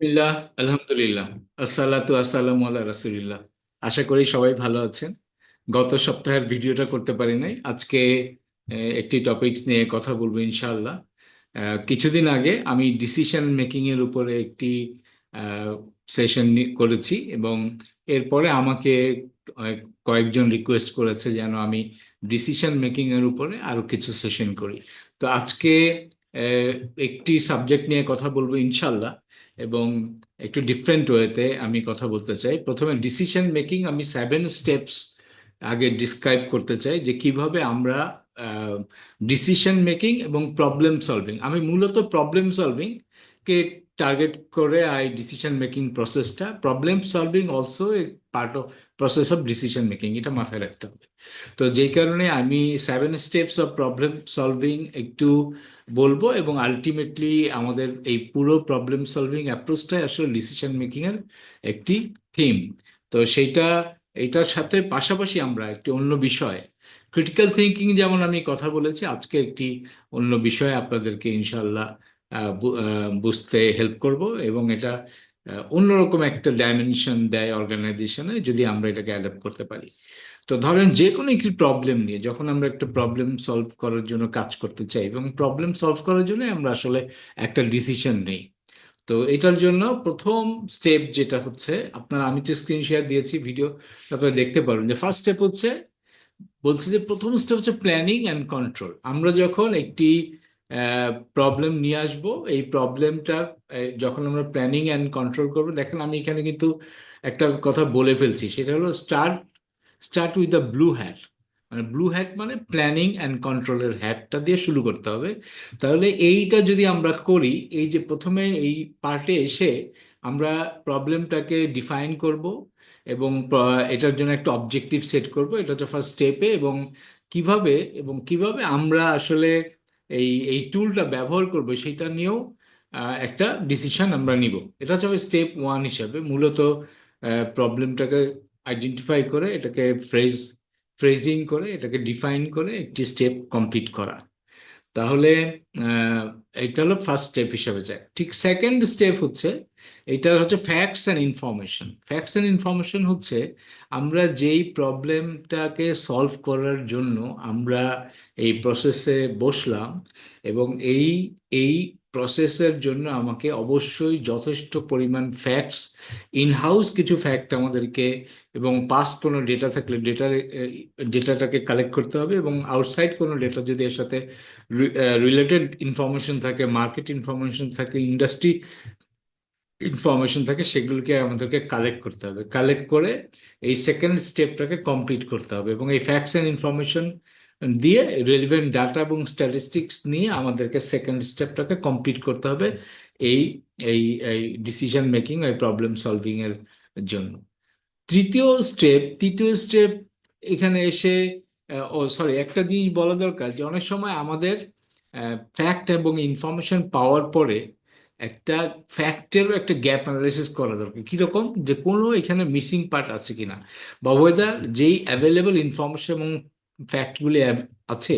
আলহামদুলিল্লাহ আলহামদুলিল্লাহ, আসসালাতু আসসালামু আলা রাসূলিল্লাহ। আশা করি সবাই ভালো আছেন। গত সপ্তাহের ভিডিওটা করতে পারি নাই। আজকে একটি টপিক নিয়ে কথা বলব ইনশাআল্লাহ। কিছুদিন আগে আমি ডিসিশন মেকিং এর উপরে একটি সেশন করেছি এবং এরপরে আমাকে কয়েকজন রিকোয়েস্ট করেছে যেন আমি ডিসিশন মেকিং এর উপরে আরও কিছু সেশন করি। তো আজকে একটি সাবজেক্ট নিয়ে কথা বলব ইনশাল্লাহ এবং একটু ডিফারেন্ট ওয়েতে আমি কথা বলতে চাই। প্রথমে ডিসিশন মেকিং আমি সেভেন স্টেপস আগে ডিসক্রাইব করতে চাই যে কীভাবে আমরা ডিসিশন মেকিং এবং প্রবলেম সলভিং আমি মূলত প্রবলেম সলভিং কে টার্গেট করে আই ডিসিশন মেকিং প্রসেসটা problem solving also a part of process of decision making এটা মাথায় রাখতে হবে তো যেই কারণে আমি seven steps of problem solving একটু বলব এবং আলটিমেটলি আমাদের এই পুরো প্রবলেম সলভিং অ্যাপ্রোচটাই আসলে ডিসিশন মেকিংয়ের একটি থিম তো সেইটা এটার সাথে পাশাপাশি আমরা একটি অন্য বিষয় ক্রিটিক্যাল থিঙ্কিং যেমন আমি কথা বলেছি আজকে একটি অন্য বিষয় আপনাদেরকে ইনশাল্লাহ বুঝতে হেল্প করব এবং এটা অন্যরকম একটা ডাইমেনশন দেয় অর্গানাইজেশনে যদি আমরা এটাকে অ্যাডাপ্ট করতে পারি। তো ধরেন যে কোনো একটি প্রবলেম নিয়ে, যখন আমরা একটা প্রবলেম সলভ করার জন্য কাজ করতে চাই এবং প্রবলেম সলভ করার জন্য আমরা আসলে একটা ডিসিশন নেই। তো এটার জন্য প্রথম স্টেপ যেটা হচ্ছে, আপনারা আমি তো স্ক্রিন শেয়ার দিয়েছি ভিডিও তারপরে দেখতে পারবেন যে ফার্স্ট স্টেপ হচ্ছে, বলছে যে প্রথম স্টেপ হচ্ছে প্ল্যানিং অ্যান্ড কন্ট্রোল আমরা যখন একটি প্রবলেম নিয়ে আসব। এই প্রবলেমটার যখন আমরা প্ল্যানিং অ্যান্ড কন্ট্রোল করব, দেখেন আমি এখানে কিন্তু একটা কথা বলে ফেলছি। সেটা হলো start start with the blue hat মানে ব্লু হ্যাট মানে প্ল্যানিং অ্যান্ড কন্ট্রোলের হ্যাটটা দিয়ে শুরু করতে হবে। তাহলে এইটা যদি আমরা করি, এই যে প্রথমে এই পার্টে এসে আমরা প্রবলেমটাকে ডিফাইন করব এবং এটার জন্য একটা অবজেক্টিভ সেট করব। এটা হচ্ছে ফার্স্ট স্টেপে এবং কীভাবে এবং কীভাবে আমরা আসলে এই এই টুলটা ব্যবহার করব সেটা নিয়েও একটা ডিসিশন আমরা নিব। এটা হচ্ছে স্টেপ ওয়ান হিসাবে মূলত প্রবলেমটাকে আইডেন্টিফাই করে, এটাকে ফ্রেজ ফ্রেজিং করে, এটাকে ডিফাইন করে একটি স্টেপ কমপ্লিট করা। তাহলে এটা হলো ফার্স্ট স্টেপ হিসাবে যায়। ঠিক সেকেন্ড স্টেপ হচ্ছে এটা হচ্ছে facts and information facts and information হচ্ছে আমরা যেই প্রবলেমটাকে সলভ করার জন্য আমরা এই প্রসেসে বসলাম এবং এই এই প্রসেসের জন্য আমাকে অবশ্যই যথেষ্ট পরিমাণ ফ্যাক্টস ইনহাউস কিছু ফ্যাক্ট আমাদেরকে এবং পাস্ট কোনো ডেটা থাকলে ডেটার ডেটাটাকে কালেক্ট করতে হবে এবং আউটসাইড কোনো ডেটা যদি এর সাথে রিলেটেড ইনফরমেশন থাকে মার্কেট ইনফরমেশন থাকে ইন্ডাস্ট্রি ইনফরমেশন থাকে, সেগুলোকে আমাদেরকে কালেক্ট করতে হবে। কালেক্ট করে এই সেকেন্ড স্টেপটাকে কমপ্লিট করতে হবে এবং এই ফ্যাক্টস অ্যান্ড ইনফরমেশন দিয়ে রেলিভেন্ট ডাটা এবং স্ট্যাটিস্টিক্স নিয়ে আমাদেরকে সেকেন্ড স্টেপটাকে কমপ্লিট করতে হবে এই এই এই ডিসিশন মেকিং এই প্রবলেম সলভিং এর জন্য। তৃতীয় স্টেপ তৃতীয় স্টেপ এখানে এসে ও সরি একটা জিনিস বলা দরকার যে অনেক সময় আমাদের ফ্যাক্ট এবং ইনফরমেশন পাওয়ার পরে একটা ফ্যাক্টেরও একটা গ্যাপ অ্যানালাইসিস করা দরকার। কীরকম? যে কোনো এখানে মিসিং পার্ট আছে কিনা? বা ওয়েদার যেই অ্যাভেলেবল ইনফরমেশন এবং ফ্যাক্টগুলি আছে,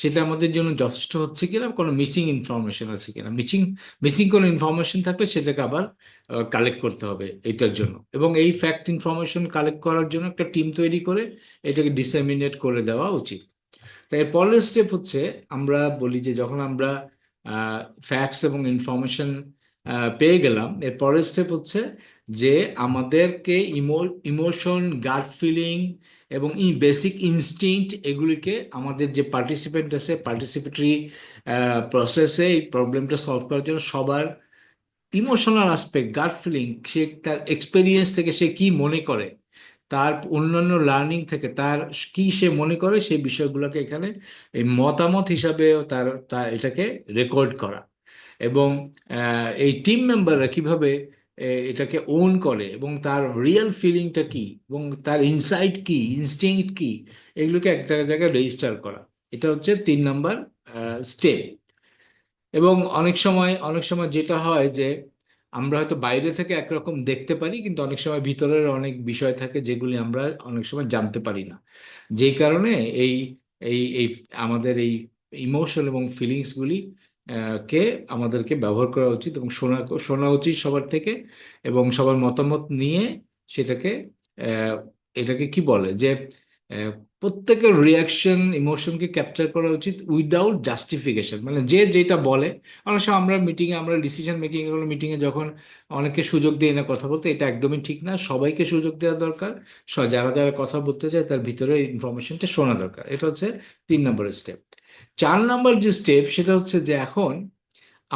সেটা আমাদের জন্য যথেষ্ট হচ্ছে কিনা? কোনো মিসিং ইনফরমেশন আছে কিনা? মিসিং মিসিং কোনো ইনফরমেশন থাকলে সেটাকে আবার কালেক্ট করতে হবে এটার জন্য। এবং এই ফ্যাক্ট ইনফরমেশন কালেক্ট করার জন্য একটা টিম তৈরি করে এটাকে ডিসেমিনেট করে দেওয়া উচিত। তাই পরের স্টেপ হচ্ছে আমরা বলি যে যখন আমরা ফ্যাক্টস এবং ইনফরমেশন পেয়ে গেলাম। এর পরের স্টেপ হচ্ছে যে আমাদেরকে ইমো ইমোশন গার্ড ফিলিং এবং ই বেসিক ইনস্টিংক্ট এগুলিকে আমাদের যে পার্টিসিপেন্ট আছে পার্টিসিপেটরি প্রসেসে এই প্রবলেমটা সলভ করার জন্য সবার ইমোশনাল আসপেক্ট গার্ড ফিলিং সে তার এক্সপেরিয়েন্স থেকে সে কি মনে করে তার অন্যান্য লার্নিং থেকে তার কি সে মনে করে সেই বিষয়গুলোকে এখানে এই মতামত হিসাবে তার তার এটাকে রেকর্ড করা। এবং এই টিম মেম্বাররা কীভাবে এটাকে ওন করে এবং তার রিয়েল ফিলিংটা কি এবং তার ইনসাইট কি ইনস্টিংক্ট কি, এগুলোকে একটা জায়গায় রেজিস্টার করা। এটা হচ্ছে তিন নাম্বার স্টেপ এবং অনেক সময় অনেক সময় যেটা হয় যে আমরা হয়তো বাইরে থেকে একরকম দেখতে পারি, কিন্তু অনেক সময় ভিতরের অনেক বিষয় থাকে যেগুলি আমরা অনেক সময় জানতে পারি না। যেই কারণে এই এই এই আমাদের এই ইমোশন এবং ফিলিংসগুলি কে আমাদেরকে ব্যবহার করা উচিত এবং শোনা শোনা উচিত সবার থেকে এবং সবার মতামত নিয়ে সেটাকে এটাকে কি বলে যে প্রত্যেকের রিয়াকশন ইমোশনকে ক্যাপচার করা উচিত উইদাউট জাস্টিফিকেশন মানে যে যেটা বলে, অনেক সময় আমরা মিটিংয়ে আমরা ডিসিশন মেকিং এর মিটিংয়ে যখন অনেকে সুযোগ দিয়ে না কথা বলতে, এটা একদমই ঠিক না। সবাইকে সুযোগ দেওয়া দরকার। যারা যারা কথা বলতে চায়, তার ভিতরে ইনফরমেশনটা শোনা দরকার। এটা হচ্ছে তিন নম্বর স্টেপ চার নম্বর যে স্টেপ সেটা হচ্ছে যে এখন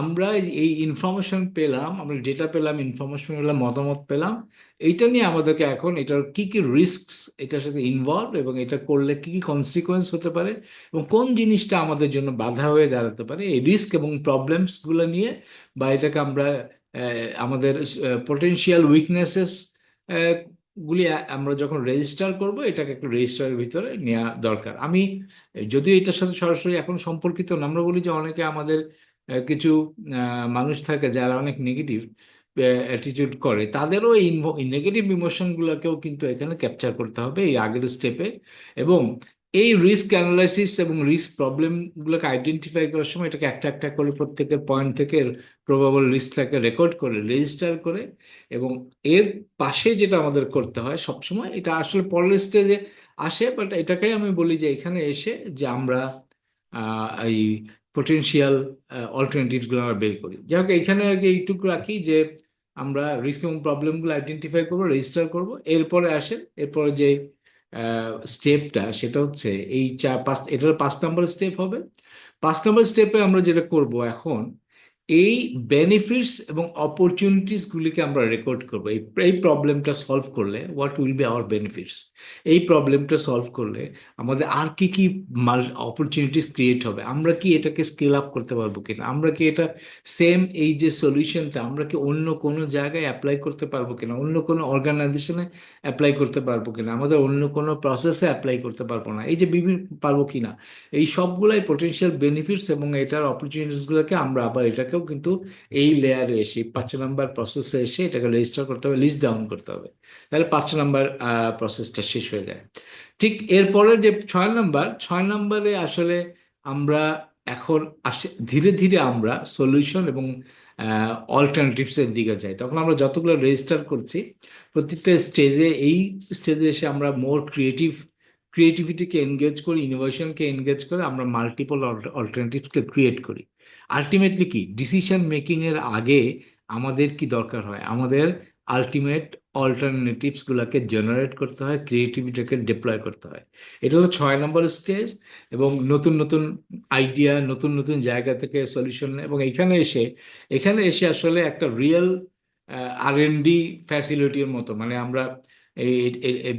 আমরা এই ইনফরমেশন পেলাম, আমরা ডেটা পেলাম ইনফরমেশন পেলাম মতামত পেলাম। এইটা নিয়ে আমাদেরকে এখন এটার কি কি রিস্ক এটার সাথে ইনভলভ এবং এটা করলে কি কি কনসিকোয়েন্স হতে পারে এবং কোন জিনিসটা আমাদের জন্য বাধা হয়ে দাঁড়াতে পারে, এই রিস্ক এবং প্রবলেমসগুলো নিয়ে বা এটাকে আমরা আমাদের পটেনশিয়াল উইকনেসেস গুলি আমরা যখন রেজিস্টার করব, এটাকে একটু রেজিস্টারের ভিতরে নেওয়া দরকার। আমি, যদিও এটার সাথে সরাসরি এখন সম্পর্কিত না, আমরা বলি যে অনেকে আমাদের কিছু মানুষ থাকে যারা অনেক নেগেটিভ অ্যাটিটিউড করে, তাদেরও এই নেগেটিভ ইমোশনগুলোকেও কিন্তু এখানে ক্যাপচার করতে হবে এই আগের স্টেপে এবং এই রিস্ক অ্যানালাইসিস এবং রিস্ক প্রবলেমগুলোকে আইডেন্টিফাই করার সময় এটাকে একটা একটা করে প্রত্যেকের পয়েন্ট থেকে প্রবাবল রিস্কটাকে রেকর্ড করে রেজিস্টার করে এবং এর পাশে যেটা আমাদের করতে হয় সবসময় এটা আসলে পরের স্টেজে আসে বাট এটাকেই আমি বলি যে এখানে এসে যে আমরা এই পটেনশিয়াল অল্টারনেটিভসগুলো আমরা বের করি। যাই হোক এখানে কি এইটুকু রাখি যে, আমরা রিস্ক এবং প্রবলেমগুলো আইডেন্টিফাই করব রেজিস্টার করব। এরপরে আসে এরপরে যে স্টেপটা সেটা হচ্ছে এই চার, পাঁচ, এটার পাঁচ নম্বর স্টেপ হবে। পাঁচ নম্বর স্টেপে আমরা যেটা করব এখন এই বেনিফিটস এবং অপরচুনিটিস গুলিকে আমরা রেকর্ড করব। এই এই প্রবলেমটা সলভ করলে what will be our benefits এই প্রবলেমটা সলভ করলে আমাদের আর কি কি মাল অপরচুনিটিস ক্রিয়েট হবে? আমরা কি এটাকে স্কেল আপ করতে পারব কিনা? আমরা কি এটা সেম এই যে সলিউশনটা আমরা কি অন্য কোনো জায়গায় অ্যাপ্লাই করতে পারব কিনা? অন্য কোনো অর্গানাইজেশনে অ্যাপ্লাই করতে পারব কিনা? আমাদের অন্য কোনো প্রসেসে অ্যাপ্লাই করতে পারব না। এই যে বিভিন্ন, পারব কিনা? এই সবগুলাই পটেনশিয়াল বেনিফিটস এবং এটার অপরচুনিটিসগুলোকে আমরা আবার এটাকেও কিন্তু এই লেয়ারে এসে, পাঁচ নাম্বার প্রসেসে এসে এটাকে রেজিস্টার করতে হবে লিস্ট ডাউন করতে হবে। তাহলে পাঁচ নাম্বার প্রসেসটা শেষ হয়ে যায়। ঠিক এরপরে যে ছয় নাম্বার ছয় নাম্বারে আসলে আমরা এখন আসে, ধীরে ধীরে আমরা সলিউশন এবং অল্টারনেটিভস এর দিকে যাই। তখন আমরা যতগুলো রেজিস্টার করছি, প্রত্যেকটা স্টেজে এই স্টেজে এসে আমরা মোর ক্রিয়েটিভ ক্রিয়েটিভিটিকে এনগেজ করি ইনোভেশনকে এনগেজ করে আমরা মাল্টিপল অল্টারনেটিভসকে ক্রিয়েট করি। আলটিমেটলি কি? ডিসিশন মেকিং এর আগে আমাদের কি দরকার হয়? আমাদের আলটিমেট অল্টারনেটিভস গুলাকে জেনারেট করতে হয় ক্রিয়েটিভিটিকে ডিপ্লয় করতে হয়। এটা হলো ছয় নম্বর স্টেজ এবং নতুন নতুন আইডিয়া নতুন নতুন জায়গা থেকে সলিউশন এবং এখানে এসে এখানে এসে আসলে একটা রিয়েল আর এন ডি ফ্যাসিলিটির মতো মানে আমরা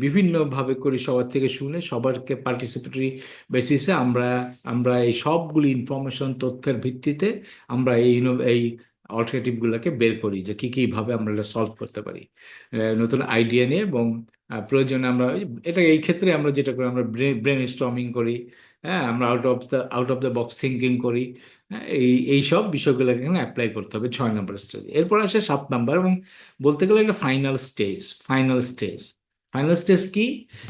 বিভিন্নভাবে করি সবার থেকে শুনে সবারকে পার্টিসিপেটরি বেসিসে আমরা আমরা এই সবগুলি ইনফরমেশন তথ্যের ভিত্তিতে আমরা এই এই অল্টারনেটিভ গুলোকে বের করি যে কি কি ভাবে আমরা এটা সলভ করতে পারি। নতুন আইডিয়া নিয়ে এবং প্রয়োজনে আমরা এটা এই ক্ষেত্রে আমরা যেটা করি, আমরা ব্রেন স্ট্রমিং করি হ্যাঁ আমরা out of the out of the box thinking করি এই এই সব বিষয়গুলো এখানে অ্যাপ্লাই করতে হবে ছয় নম্বর স্টেজ এরপর আসে সাত নম্বর এবং বলতে গেলে একটা final stage final stage final stage কি?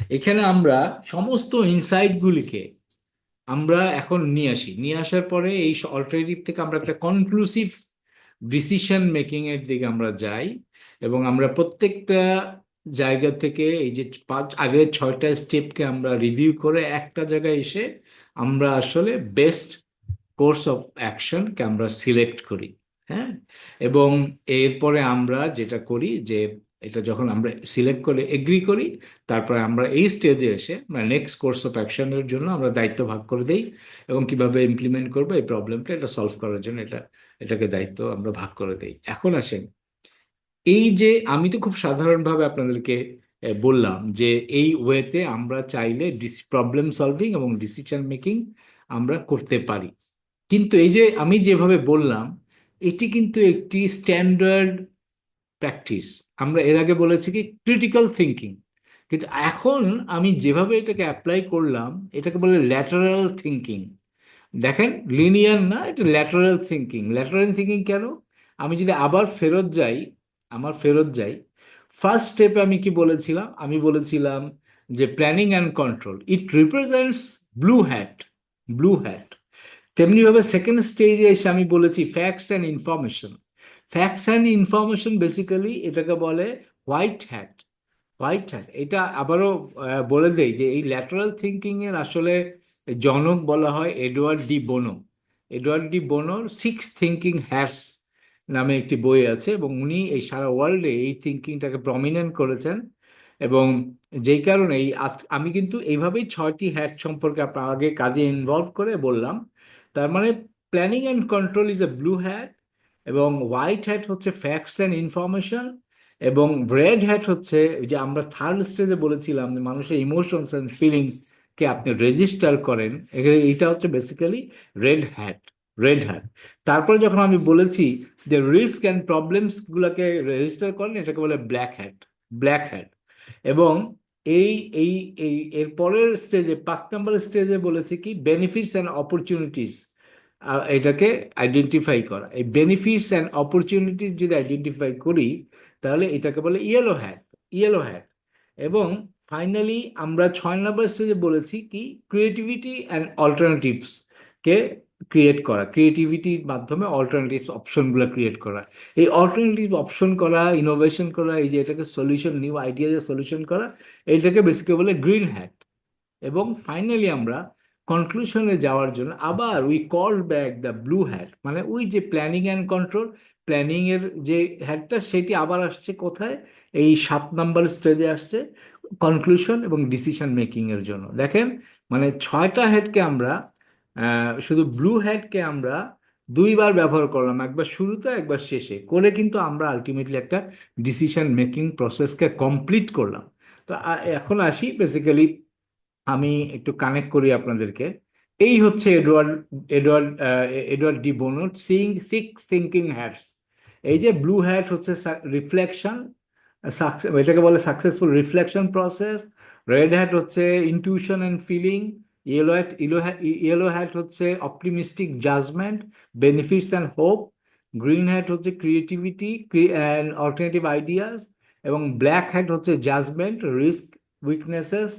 এখানে আমরা সমস্ত ইনসাইটগুলিকে আমরা এখন নিয়ে আসি। নিয়ে আসার পরে এই অল্টারনেটিভ থেকে আমরা একটা কনক্লুসিভ ডিসিশন মেকিং এর দিকে আমরা যাই এবং আমরা প্রত্যেকটা জায়গা থেকে এই যে পাঁচ, আগের ছয়টা স্টেপকে আমরা রিভিউ করে একটা জায়গায় এসে আমরা আসলে বেস্ট কোর্স অফ অ্যাকশনকে আমরা সিলেক্ট করি হ্যাঁ? এবং এরপরে আমরা যেটা করি যে এটা যখন আমরা সিলেক্ট করে এগ্রি করি, তারপরে আমরা এই স্টেজে এসে মানে নেক্সট কোর্স অফ অ্যাকশনের জন্য আমরা দায়িত্ব ভাগ করে দেই এবং কীভাবে ইমপ্লিমেন্ট করব এই প্রবলেমটা এটা সলভ করার জন্য এটা, এটাকে দায়িত্ব আমরা ভাগ করে দেই। এখন আসেন, এই যে আমি তো খুব সাধারণভাবে আপনাদেরকে বললাম যে এই ওয়েতে আমরা চাইলে প্রবলেম সলভিং এবং ডিসিশন মেকিং আমরা করতে পারি। কিন্তু এই যে আমি যেভাবে বললাম, এটি কিন্তু একটি স্ট্যান্ডার্ড প্র্যাকটিস আমরা এর আগে বলেছি কি ক্রিটিক্যাল থিঙ্কিং কিন্তু এখন আমি যেভাবে এটাকে অ্যাপ্লাই করলাম, এটাকে বলে ল্যাটারাল থিঙ্কিং দেখেন লিনিয়ার না, এটা ল্যাটারাল থিঙ্কিং ল্যাটারাল থিঙ্কিং কেন? আমি যদি আবার ফেরত যাই, আমার ফেরত যাই ফার্স্ট স্টেপে আমি কি বলেছিলাম? আমি বলেছিলাম যে planning and control it represents blue hat blue hat তেমনিভাবে সেকেন্ড স্টেজে এসে আমি বলেছি facts and information facts and information basically এটাকে বলে হোয়াইট হ্যাট হোয়াইট হ্যাট এটা আবারও বলে দেই যে এই ল্যাটারাল থিঙ্কিং এর আসলে জনক বলা হয় Edward de Bono Edward de বোনোর six thinking hats নামে একটি বই আছে এবং উনি এই সারা ওয়ার্ল্ডে এই থিঙ্কিংটাকে প্রমিনেন্ট করেছেন এবং যেই কারণে এই আমি কিন্তু এইভাবেই ছয়টি হ্যাট সম্পর্কে আপনার আগে কাজে ইনভলভ করে বললাম। তার মানে planning and control is a blue hat এবং হোয়াইট হ্যাট হচ্ছে ফ্যাক্টস অ্যান্ড ইনফরমেশন এবং রেড হ্যাট হচ্ছে যে আমরা থার্ড স্টেজে বলেছিলাম যে মানুষের ইমোশনস অ্যান্ড ফিলিংস কে আপনি রেজিস্টার করেন। এখানে এইটা হচ্ছে basically red hat red hat তারপরে যখন আমি বলেছি যে রিস্ক অ্যান্ড প্রবলেমস গুলোকে রেজিস্টার করেন, এটাকে বলে ব্ল্যাক হ্যাট ব্ল্যাক হ্যাট এবং এই এই এই, এর পরের স্টেজে পাঁচ নম্বর স্টেজে বলেছি কি বেনিফিটস অ্যান্ড অপরচুনিটিস এটাকে আইডেন্টিফাই করা। এই বেনিফিটস অ্যান্ড অপরচুনিটিস যদি আইডেন্টিফাই করি, তাহলে এটাকে বলে ইয়েলো হ্যাট ইয়েলো হ্যাট এবং ফাইনালি আমরা ছয় নম্বর স্টেজে বলেছি কি ক্রিয়েটিভিটি অ্যান্ড অল্টারনেটিভস কে ক্রিয়েট করা ক্রিয়েটিভিটির মাধ্যমে অল্টারনেটিভ অপশনগুলো ক্রিয়েট করা। এই অল্টারনেটিভ অপশন করা ইনোভেশন করা, এই যে এটাকে সলিউশন নিউ আইডিয়া সলিউশন করা এইটাকে বেসিক্যালি বলে গ্রিন হ্যাট এবং ফাইনালি আমরা কনক্লুশনে যাওয়ার জন্য আবার we call back the blue hat মানে ওই যে প্ল্যানিং অ্যান্ড কন্ট্রোল প্ল্যানিং এর যে হ্যাটটা সেটি আবার আসছে কোথায়? এই সাত নাম্বার স্টেজে আসছে কনক্লুশন এবং ডিসিশন মেকিং এর জন্য। দেখেন মানে ছয়টা হেডকে আমরা শুধু ব্লু হেডকে আমরা দুইবার ব্যবহার করলাম, একবার শুরুতে, একবার শেষে। করে কিন্তু আমরা আলটিমেটলি একটা ডিসিশন মেকিং প্রসেসকে কমপ্লিট করলাম। তো এখন আসি বেসিক্যালি আমি একটু কানেক্ট করি আপনাদেরকে। এই হচ্ছে এডওয়ার্ড এডওয়ার্ড এডওয়ার্ড ডি বোনোর সিং সিক্স থিঙ্কিং হ্যাটস এই যে ব্লু হ্যাট হচ্ছে রিফ্লেকশন এটাকে বলে successful reflection process red hat হচ্ছে intuition and feeling yellow hat yellow hat হচ্ছে optimistic judgement benefits and hope green hat হচ্ছে ক্রিয়েটিভিটি অ্যান্ড অল্টারনেটিভ আইডিয়াস এবং ব্ল্যাক হ্যাট হচ্ছে জাজমেন্ট রিস্ক উইকনেসেস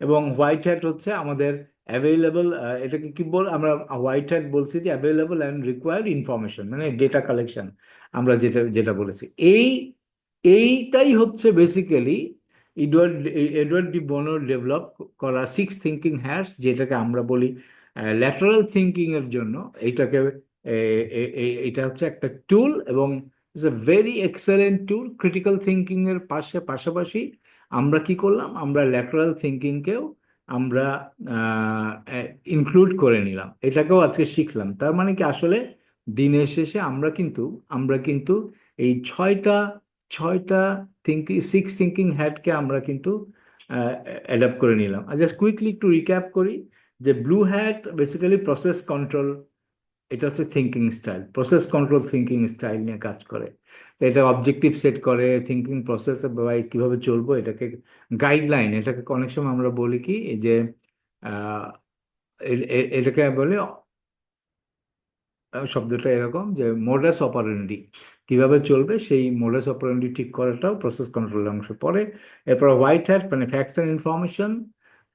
এবং white hat হচ্ছে আমাদের অ্যাভেলেবল এটাকে কি বল, আমরা হোয়াইট হ্যাট বলছি যে অ্যাভেলেবল অ্যান্ড রিকোয়ার্ড ইনফরমেশন মানে ডেটা কালেকশন আমরা যেটা যেটা বলেছি। এই, এইটাই হচ্ছে বেসিক্যালি এডওয়ার্ড এডওয়ার্ড ডি বোনোর ডেভেলপ করা সিক্স থিঙ্কিং হ্যাটস যেটাকে আমরা বলি ল্যাটারাল থিঙ্কিং এর জন্য। এইটাকে এটা হচ্ছে একটা টুল এবং it's a very excellent tool critical thinking এর পাশে, পাশাপাশি আমরা কি করলাম? আমরা ল্যাটারাল থিঙ্কিংকেও আমরা ইনক্লুড করে নিলাম। এটাকেও আজকে শিখলাম। তার মানে কি আসলে দিনের শেষে আমরা কিন্তু আমরা কিন্তু এই ছয়টা ছয়টা থিঙ্কিং সিক্স থিঙ্কিং হ্যাটকে আমরা কিন্তু অ্যাডাপ্ট করে নিলাম। আর জাস্ট কুইকলি একটু রিক্যাপ করি, যে blue hat basically process control এটা হচ্ছে thinking style process control thinking style নিয়ে কাজ করে। তো এটা অবজেক্টিভ সেট করে থিঙ্কিং প্রসেস বা কীভাবে চলবো, এটাকে গাইডলাইন এটাকে অনেক সময় আমরা বলি কি, যে এটাকে বলে শব্দটা এরকম যে মোডাস অপারেন্ডি। কীভাবে চলবে? সেই মোডাস অপারেন্ডি ঠিক করাটাও প্রসেস কন্ট্রোলের অংশ। পড়ে এরপর হোয়াইট হ্যাট মানে ফ্যাক্টস অ্যান্ড ইনফরমেশন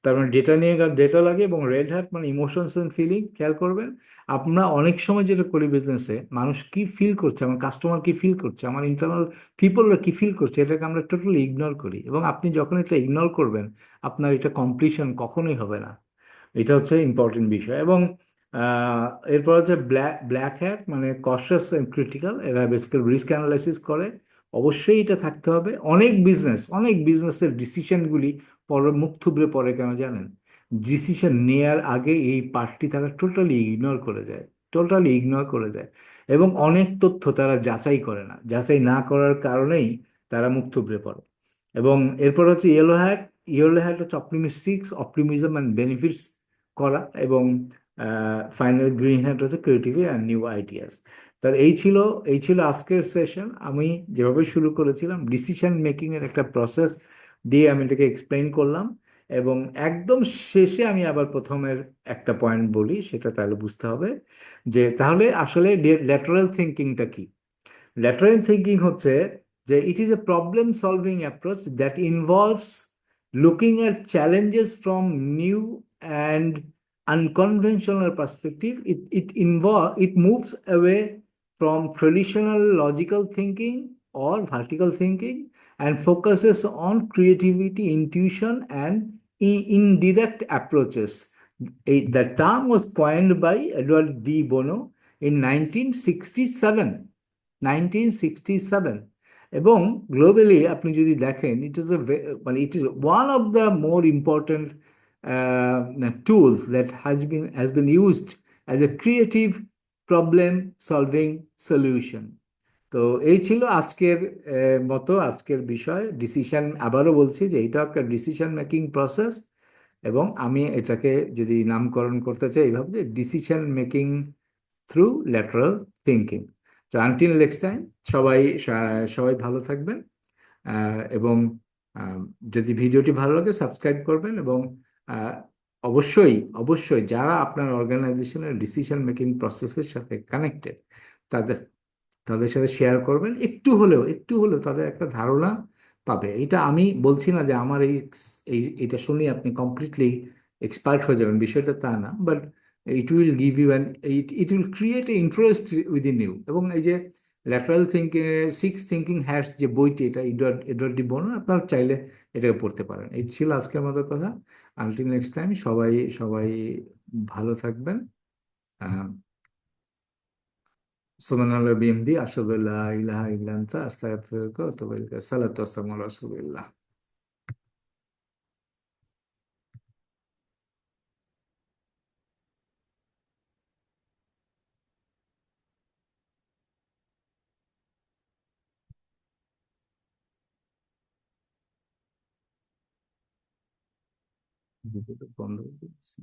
তার মানে ডেটা নিয়ে ডেটা লাগে এবং রেড হ্যাট মানে ইমোশনস অ্যান্ড ফিলিং খেয়াল করবেন। আমরা অনেক সময় যেটা করি বিজনেসে মানুষ কি ফিল করছে, আমার কাস্টমার কি ফিল করছে, আমার ইন্টারনাল পিপলরা কি ফিল করছে, এটাকে আমরা টোটালি ইগনোর করি। এবং আপনি যখন এটা ইগনোর করবেন, আপনার এটা কমপ্লিশন কখনোই হবে না। এটা হচ্ছে ইম্পর্টেন্ট বিষয়। এবং এরপর হচ্ছে ব্ল্যাক ব্ল্যাক হ্যাট মানে কশাস অ্যান্ড ক্রিটিক্যাল এরা বেসিক্যালি রিস্ক অ্যানালাইসিস করে। অবশ্যই এটা থাকতে হবে। অনেক বিজনেস অনেক বিজনেসের ডিসিশনগুলি পরে মুখ থুবড়ে পড়ে কেন জানেন? ডিসিশন নেয়ার আগে এই পার্টটি তারা টোটালি ইগনোর করে যায় টোটালি ইগনোর করে যায়। এবং অনেক তথ্য তারা যাচাই করে না। যাচাই না করার কারণেই তারা মুখ থুবড়ে পড়ে। এবং এরপর হচ্ছে ইয়েলো হ্যাট ইয়েলো হ্যাট হচ্ছে অপটিমিস্টিক্স অপটিমিজম অ্যান্ড বেনিফিটস করা। এবং ফাইনাল গ্রিন হ্যাট হচ্ছে ক্রিয়েটিভিটি অ্যান্ড নিউ আইডিয়াস তার এই ছিল এই ছিল আজকের সেশন আমি যেভাবে শুরু করেছিলাম ডিসিশন মেকিং এর একটা প্রসেস দিয়ে আমি এটাকে এক্সপ্লেন করলাম এবং একদম শেষে আমি আবার প্রথমের একটা পয়েন্ট বলি, সেটা তাহলে বুঝতে হবে যে তাহলে আসলে ল্যাটারাল থিঙ্কিংটা কি? ল্যাটারাল থিঙ্কিং হচ্ছে যে it is a problem solving approach that involves looking at challenges from new and unconventional perspective, it, it involve it moves away from traditional logical thinking or vertical thinking and focuses on creativity, intuition, and indirect approaches. The term was coined by Edward D. Bono in 1967. 1967 এবং globally আপনি যদি দেখেন it is মানে it is one of tools that has been has been used as a creative problem solving solution তো এই ছিল আজকের মতো আজকের বিষয়। ডিসিশন আবারও বলছি যে এটা একটা ডিসিশন মেকিং প্রসেস এবং আমি এটাকে যদি নামকরণ করতে চাই এইভাবে যে decision making through lateral thinking তো আনটিল নেক্সট টাইম সবাই সবাই ভালো থাকবেন। এবং যদি ভিডিওটি ভালো লাগে সাবস্ক্রাইব করবেন এবং অবশ্যই অবশ্যই যারা আপনার অর্গানাইজেশনের ডিসিশন মেকিং প্রসেসের সাথে কানেক্টেড তাদের তাদের সাথে শেয়ার করবেন। একটু হলেও একটু হলেও তাদের একটা ধারণা পাবে। এটা আমি বলছি না যে আমার এই এটা শুনে আপনি কমপ্লিটলি এক্সপার্ট হয়ে যাবেন, বিষয়টা তা না। But it will give you an it it will create a interest within you এবং এই যে lateral thinking six thinking hats যে বইটি, এটা এডওয়ার্ড এডওয়ার্ড ডি বোনো আপনার চাইলে এটাকে পড়তে পারেন। এই ছিল আজকের মতো কথা। আনটিল নেক্সট টাইম সবাই সবাই ভালো থাকবেন। সুবহানাল্লাহ বিএমডি আশহাদু আল্লা ইলাহা ইল্লা আনতা, আস্তাগফিরুকা ওয়া বন্ধ করে দিচ্ছি।